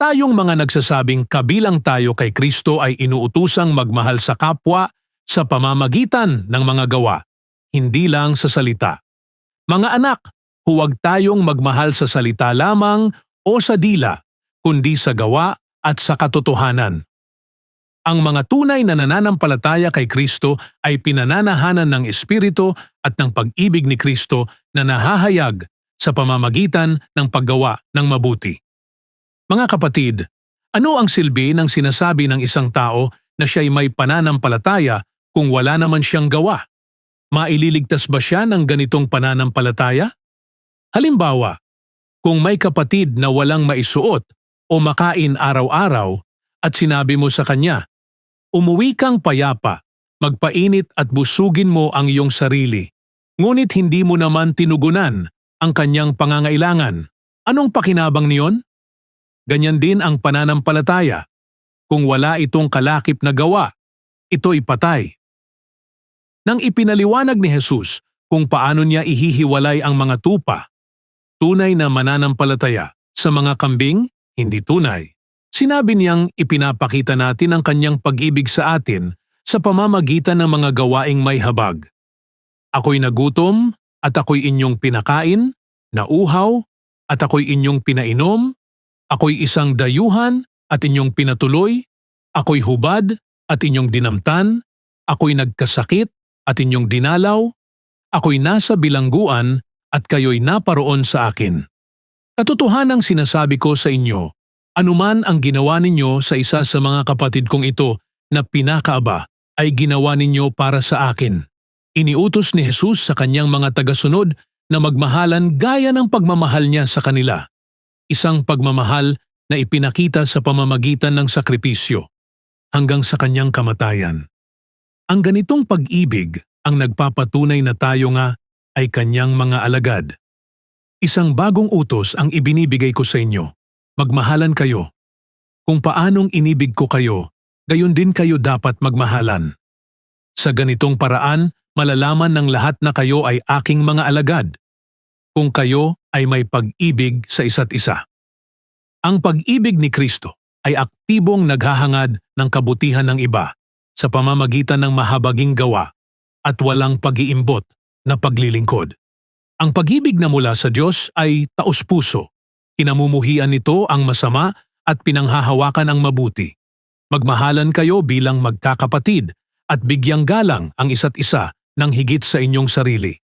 Tayong mga nagsasabing kabilang tayo kay Kristo ay inuutusang magmahal sa kapwa sa pamamagitan ng mga gawa, hindi lang sa salita. Mga anak, huwag tayong magmahal sa salita lamang o sa dila, kundi sa gawa at sa katotohanan. Ang mga tunay na nananampalataya kay Kristo ay pinananahanan ng Espiritu at ng pag-ibig ni Kristo na nahahayag sa pamamagitan ng paggawa ng mabuti. Mga kapatid, ano ang silbi ng sinasabi ng isang tao na siya'y may pananampalataya kung wala naman siyang gawa? Maililigtas ba siya ng ganitong pananampalataya? Halimbawa, kung may kapatid na walang maisuot o makain araw-araw at sinabi mo sa kanya, Umuwi kang payapa, magpainit at busugin mo ang iyong sarili. Ngunit hindi mo naman tinugunan ang kanyang pangangailangan. Anong pakinabang niyon? Ganyan din ang pananampalataya. Kung wala itong kalakip na gawa, ito'y patay. Nang ipinaliwanag ni Jesus kung paano niya ihihiwalay ang mga tupa, tunay na mananampalataya sa mga kambing, hindi tunay. Sinabi niyang ipinapakita natin ang kanyang pag-ibig sa atin sa pamamagitan ng mga gawaing may habag. Ako'y nagutom at ako'y inyong pinakain, nauhaw at ako'y inyong pinainom, ako'y isang dayuhan at inyong pinatuloy, ako'y hubad at inyong dinamtan, ako'y nagkasakit at inyong dinalaw, ako'y nasa bilangguan at kayo'y naparoon sa akin. Katotohanang sinasabi ko sa inyo, Anuman ang ginawa ninyo sa isa sa mga kapatid kong ito na pinakaaba ay ginawa ninyo para sa akin. Iniutos ni Jesus sa kanyang mga tagasunod na magmahalan gaya ng pagmamahal niya sa kanila. Isang pagmamahal na ipinakita sa pamamagitan ng sakripisyo hanggang sa kanyang kamatayan. Ang ganitong pag-ibig ang nagpapatunay na tayo nga ay kanyang mga alagad. Isang bagong utos ang ibinibigay ko sa inyo magmahalan kayo. Kung paanong inibig ko kayo, gayon din kayo dapat magmahalan. Sa ganitong paraan, malalaman ng lahat na kayo ay aking mga alagad, kung kayo ay may pag-ibig sa isa't isa. Ang pag-ibig ni Kristo ay aktibong naghahangad ng kabutihan ng iba sa pamamagitan ng mahabaging gawa at walang pag-iimbot na paglilingkod. Ang pag-ibig na mula sa Diyos ay taos-puso Kinamumuhian nito ang masama at pinanghahawakan ang mabuti. Magmahalan kayo bilang magkakapatid at bigyang galang ang isa't isa ng higit sa inyong sarili.